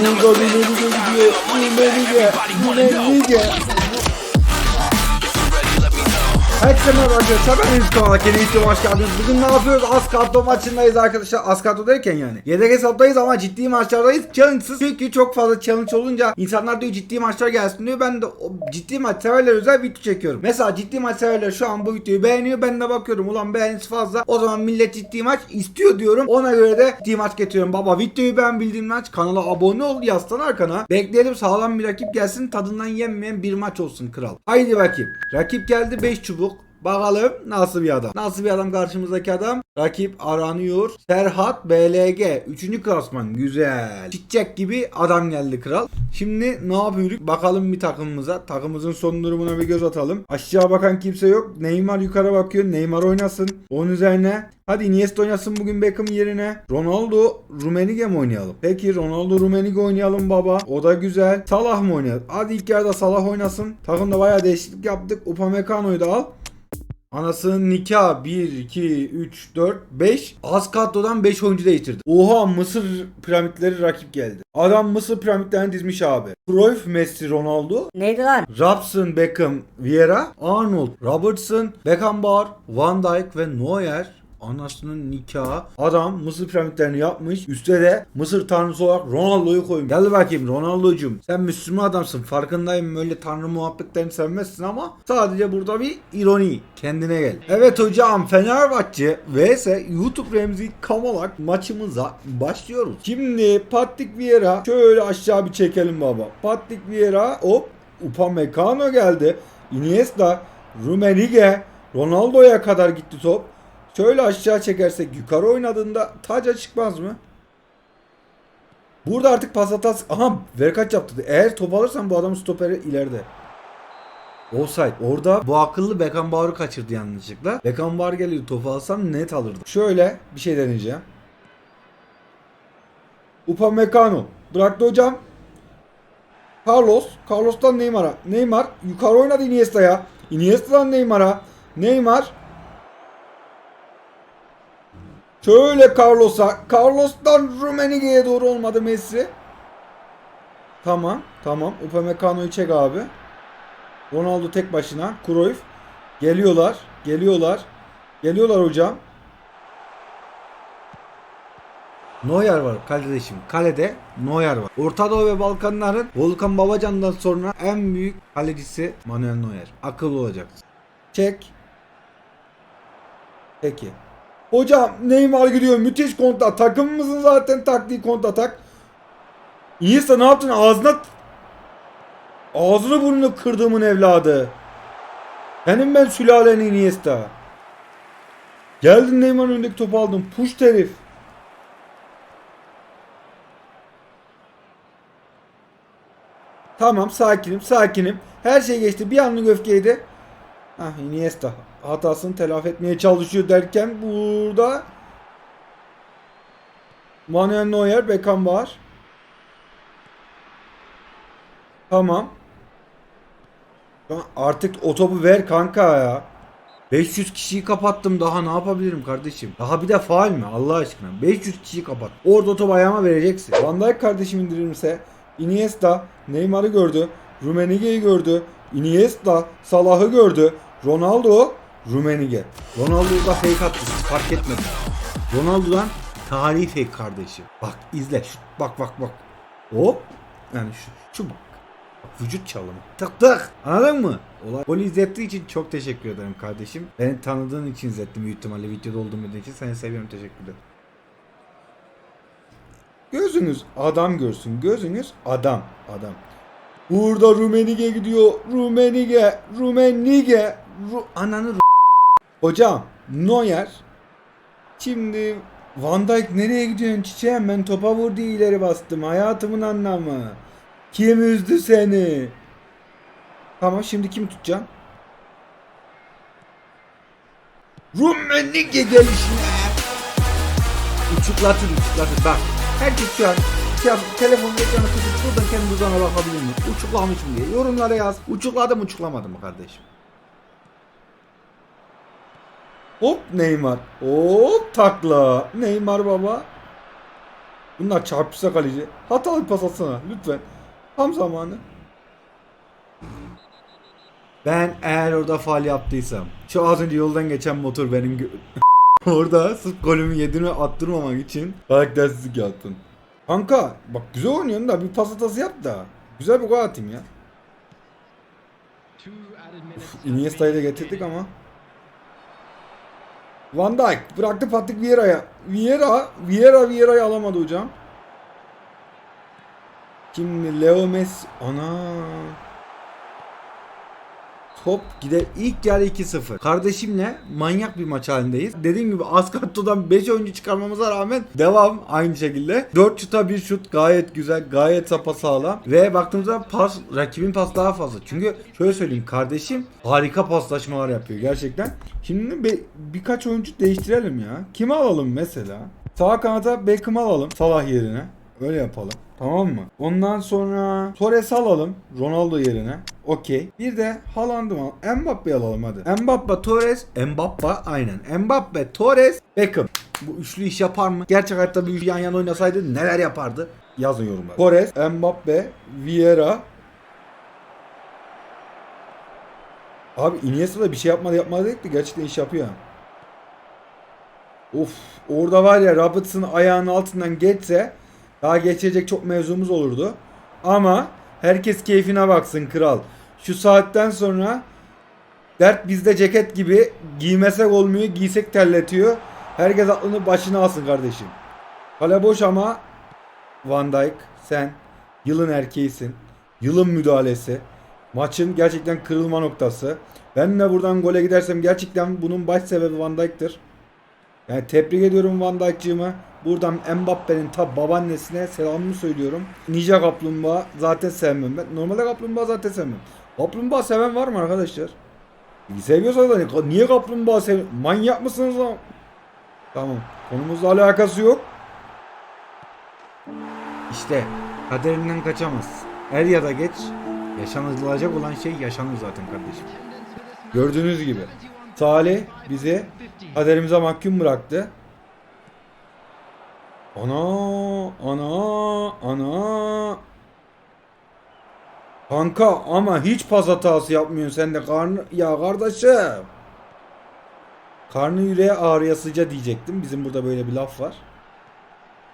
Burada Rumenige gidiyor. Rumenige. Rumenige. Herkese merhaba arkadaşlar ben Enes Kanal'a kendi videoma hoş geldiniz. Bugün ne yapıyoruz? Askarto maçındayız arkadaşlar. Askarto derken yani. Yedek hesaptayız ama ciddi maçlardayız. Challenge'sız çünkü çok fazla challenge olunca insanlar diyor ciddi maçlar gelsin diyor. Ben de ciddi maç severler özel video çekiyorum. Mesela ciddi maç severler şu an bu videoyu beğeniyor. Ben de bakıyorum ulan beğenisi fazla. O zaman millet ciddi maç istiyor diyorum. Ona göre de ciddi maç getiriyorum. Baba videoyu ben bildiğim maç. Kanala abone ol yaslan arkana. Bekleyelim sağlam bir rakip gelsin. Tadından yenmeyen bir maç olsun kral. Haydi bakayım. Rakip geldi 5 çubuk. Bakalım nasıl bir adam. Nasıl bir adam karşımızdaki adam? Rakip aranıyor. Serhat BLG. 3. klasman. Güzel. Çiçek gibi adam geldi kral. Şimdi ne yapıyoruz? Bakalım bir takımımıza. Takımımızın son durumuna bir göz atalım. Aşağı bakan kimse yok. Neymar yukarı bakıyor. Neymar oynasın. Onun üzerine Hadi Iniesta oynasın bugün Beckham yerine. Ronaldo Rumenige mi oynayalım? Peki Ronaldo Rumenige oynayalım baba. O da güzel. Salah mı oynayalım? Hadi ilk yarıda Salah oynasın. Takımda bayağı değişiklik yaptık. Upamecano'yu da al. Anasının nikah 1, 2, 3, 4, 5. Az kadrodan 5 oyuncu değiştirdi. Oha Mısır piramitleri rakip geldi. Adam Mısır piramitlerini dizmiş abi. Cruyff, Messi, Ronaldo. Neydi lan? Robson, Beckham, Vieira, Arnold, Robertson, Beckenbauer, Van Dijk ve Neuer Anasının nikahı. Adam Mısır piramitlerini yapmış. Üste de Mısır tanrısı olarak Ronaldo'yu koymuş. Gel bakayım Ronaldo'cum. Sen Müslüman adamsın. Farkındayım öyle tanrı muhabbetlerini sevmezsin ama sadece burada bir ironi. Kendine gel. Evet hocam Fenerbahçe vs YouTube Remzi Kamalak maçımıza başlıyoruz. Şimdi Patrik Vieira şöyle aşağı bir çekelim baba. Patrik Vieira hop Upamecano geldi. Iniesta, Rumenige, Ronaldo'ya kadar gitti top. Şöyle aşağı çekersek yukarı oynadığında taca çıkmaz mı? Burada artık pas hatası... Aha ver kaç yaptı. Eğer top alırsan bu adamın stoperi ileride. Offside. Orada bu akıllı Beckenbauer'u kaçırdı yanlışlıkla. Beckenbauer geliyor topu alsam net alırdı. Şöyle bir şey deneyeceğim. Upamecano. Bıraktı hocam. Carlos. Carlos'tan Neymar'a. Neymar yukarı oynadı Iniesta'ya. Iniesta'dan Neymar'a. Neymar. Şöyle Carlos'a. Carlos'tan Rumenige'ye doğru olmadı Messi. Tamam. Tamam. Upamecano'yu çek abi. Ronaldo tek başına. Cruyff. Geliyorlar. Geliyorlar. Geliyorlar hocam. Neuer var kardeşim. Kalede Neuer var. Orta Doğu ve Balkanların Volkan Babacan'dan sonra en büyük kalecisi Manuel Neuer. Akıllı olacaksın. Çek. Peki. Hocam Neymar gidiyor. Müthiş kontra. Takımımızın zaten taktiği kontratak. İyiyse ne yaptın? Ağzına Ağzını burnunu kırdığımın evladı. Benim ben sülalenin Iniesta. Geldin Neymar'ın önündeki topu aldın. Puş terif. Tamam sakinim sakinim. Her şey geçti. Bir anlık öfkeydi. Ah Iniesta hatasını telafi etmeye çalışıyor derken burada Manuel Neuer, Beckenbauer. Tamam. Lan Artık o ver kanka ya. 500 kişiyi kapattım daha ne yapabilirim kardeşim? Daha bir de faal mi Allah aşkına? 500 kişiyi kapat. Orada topu ayağıma vereceksin. Van Dijk kardeşim indirirse Iniesta Neymar'ı gördü. Rumenige'yi gördü. Iniesta Salah'ı gördü. Ronaldo Rumenige. Ronaldo'da fake attı. Fark etmedi. Ronaldo'dan tarihi fake kardeşim. Bak izle. Şu, bak bak bak. Hop. Yani şu, şu bak. Vücut çalımı. Tık tık. Anladın mı? Olay. Gol izlettiği için çok teşekkür ederim kardeşim. Beni tanıdığın için izlettim büyük ihtimalle videoda olduğum için. Seni seviyorum teşekkür ederim. Gözünüz adam görsün. Gözünüz adam. Adam. Burada Rumenige gidiyor. Rumenige. Rumenige. Ru Ananı Hocam Neuer. Şimdi Van Dijk nereye gidiyorsun çiçeğim? Ben topa vurdu ileri bastım. Hayatımın anlamı. Kim üzdü seni? Tamam şimdi kim tutacaksın? Rumenige gelişine. Uçuklatır uçuklatır bak. Herkes şu an ya, telefon ekranı tutup buradan kendi uzana bakabilir mi? Uçuklamış mı diye. Yorumlara yaz. Uçukladım uçuklamadım mı kardeşim? Hop Neymar. Hop takla. Neymar baba. Bunlar çarpışsa kaleci. Hatalı pas atsana lütfen. Tam zamanı. Ben eğer orada faal yaptıysam. Şu az önce yoldan geçen motor benim gö- Orada sırf golümü yedirme attırmamak için karaktersizlik yaptın. Kanka bak güzel oynuyorsun da bir pas hatası yap da. Güzel bir gol atayım ya. Iniesta'yı da getirdik ama. Van Dijk bıraktı Patrick Vieira'ya. Vieira, Vieira Vieira'yı alamadı hocam. Şimdi Leo Messi. Ana. Top gider ilk yarı 2-0. Kardeşimle manyak bir maç halindeyiz. Dediğim gibi Ascatto'dan 5 oyuncu çıkarmamıza rağmen devam aynı şekilde. 4 şuta 1 şut gayet güzel, gayet sapasağlam. Ve baktığımızda pas, rakibin pas daha fazla. Çünkü şöyle söyleyeyim kardeşim harika paslaşmalar yapıyor gerçekten. Şimdi bir, birkaç oyuncu değiştirelim ya. Kimi alalım mesela? Sağ kanata Beckham'ı alalım Salah yerine. Öyle yapalım. Tamam mı? Ondan sonra Torres alalım Ronaldo yerine. Okey. Bir de Haaland'ı al? Mbappe alalım hadi. Mbappe, Torres, Mbappe aynen. Mbappe, Torres, Beckham. Bu üçlü iş yapar mı? Gerçek hayatta bir yan yana oynasaydı neler yapardı? Yazın yorumlara. Torres, Mbappe, Vieira. Abi Iniesta da bir şey yapmadı yapmadı dedik de gerçekten iş yapıyor. Of orada var ya Robertson ayağının altından geçse daha geçecek çok mevzumuz olurdu. Ama herkes keyfine baksın kral. Şu saatten sonra dert bizde ceket gibi giymesek olmuyor giysek terletiyor. Herkes aklını başına alsın kardeşim. Kale boş ama Van Dijk sen yılın erkeğisin. Yılın müdahalesi. Maçın gerçekten kırılma noktası. Ben de buradan gole gidersem gerçekten bunun baş sebebi Van Dijk'tir. Yani tebrik ediyorum Van Dijk'cığımı. Buradan Mbappe'nin ta babaannesine selamımı söylüyorum. Ninja Kaplumbağa zaten sevmem ben. Normalde Kaplumbağa zaten sevmem. Kaplumbağa seven var mı arkadaşlar? Seviyorsanız da niye Kaplumbağa sev... Manyak mısınız lan? Tamam. Konumuzla alakası yok. İşte kaderinden kaçamaz. Er ya da geç yaşanılacak olan şey yaşanır zaten kardeşim. Gördüğünüz gibi Salih bizi kaderimize mahkum bıraktı. Ana, ana, ana. Kanka ama hiç pas hatası yapmıyorsun sen de karnı ya kardeşim. Karnı yüreğe ağrıyasıca diyecektim. Bizim burada böyle bir laf var.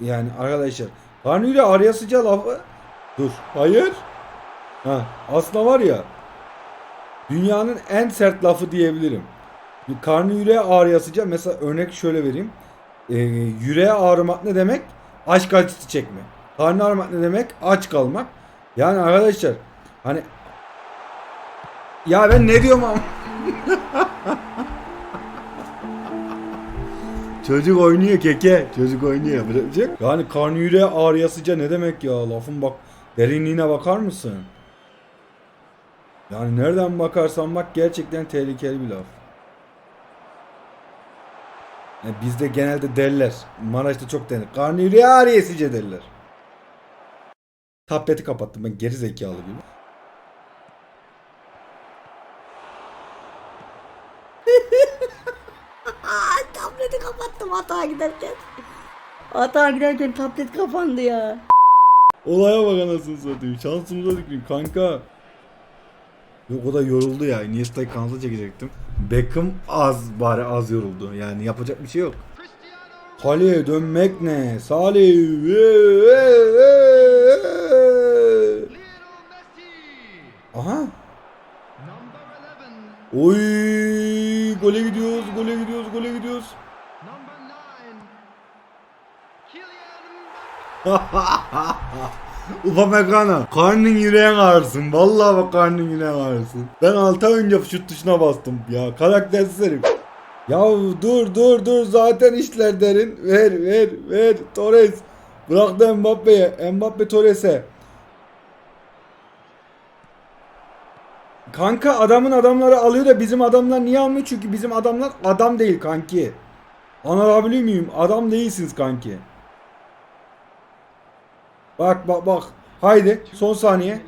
Yani arkadaşlar karnı yüreğe ağrıyasıca lafı dur. Hayır. Ha, aslında var ya dünyanın en sert lafı diyebilirim. Karnı yüreğe ağrıyasıca mesela örnek şöyle vereyim. Ee, yüreğe ağrımak ne demek? Aşk acısı çekme. Karnı ağrımak ne demek? Aç kalmak. Yani arkadaşlar hani ya ben ne diyorum ama Çocuk oynuyor keke. Çocuk oynuyor. Bırakacak. Yani karnı yüreğe ağrıyasıca ne demek ya? Lafın bak derinliğine bakar mısın? Yani nereden bakarsan bak gerçekten tehlikeli bir laf. Yani bizde genelde derler. Maraş'ta çok denir. Karnı yüreğe ağrıyasıca derler. Tableti kapattım ben geri zekalı gibi. Tableti kapattım hata giderken. Hata giderken tablet kapandı ya. Olaya bak anasını satayım. Şansımıza tüküreyim kanka. Yok o da yoruldu ya. Iniesta'yı kanata çekecektim. Beckham az bari az yoruldu. Yani yapacak bir şey yok. Kaleye dönmek ne? Salih. Aha. Oy gole gidiyoruz, gole gidiyoruz, gole gidiyoruz. Upamecano. Karnın yüreğin ağrısın. Vallahi bak karnın yüreğin ağrısın. Ben 6 ay önce şut tuşuna bastım ya. Karaktersiz. Ya dur dur dur zaten işler derin. Ver ver ver. Torres. Bıraktı Mbappe'ye. Mbappe Torres'e. Kanka adamın adamları alıyor da bizim adamlar niye almıyor? Çünkü bizim adamlar adam değil kanki. Anlatabiliyor muyum? Adam değilsiniz kanki. Bak bak bak. Haydi son saniye.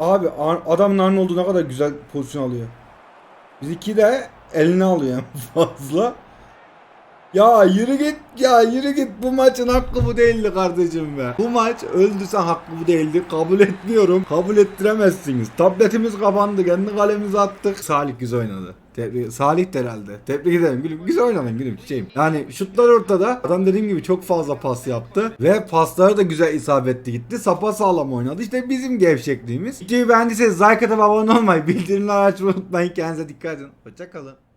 Abi adamın Arnold'u ne kadar güzel pozisyon alıyor. Bizimki de eline alıyor fazla. Ya yürü git ya yürü git bu maçın hakkı bu değildi kardeşim be. Bu maç öldü sen hakkı bu değildi kabul etmiyorum. Kabul ettiremezsiniz. Tabletimiz kapandı kendi kalemizi attık. Salih güzel oynadı. Tebrik, Salih de herhalde. Tebrik ederim gülüm. Güzel oynadın gülüm çiçeğim. Yani şutlar ortada. Adam dediğim gibi çok fazla pas yaptı. Ve pasları da güzel isabetli gitti. Sapa sağlam oynadı. İşte bizim gevşekliğimiz. Videoyu beğendiyseniz like atıp abone olmayı, bildirimleri açmayı unutmayın. Kendinize dikkat edin. Hoşçakalın.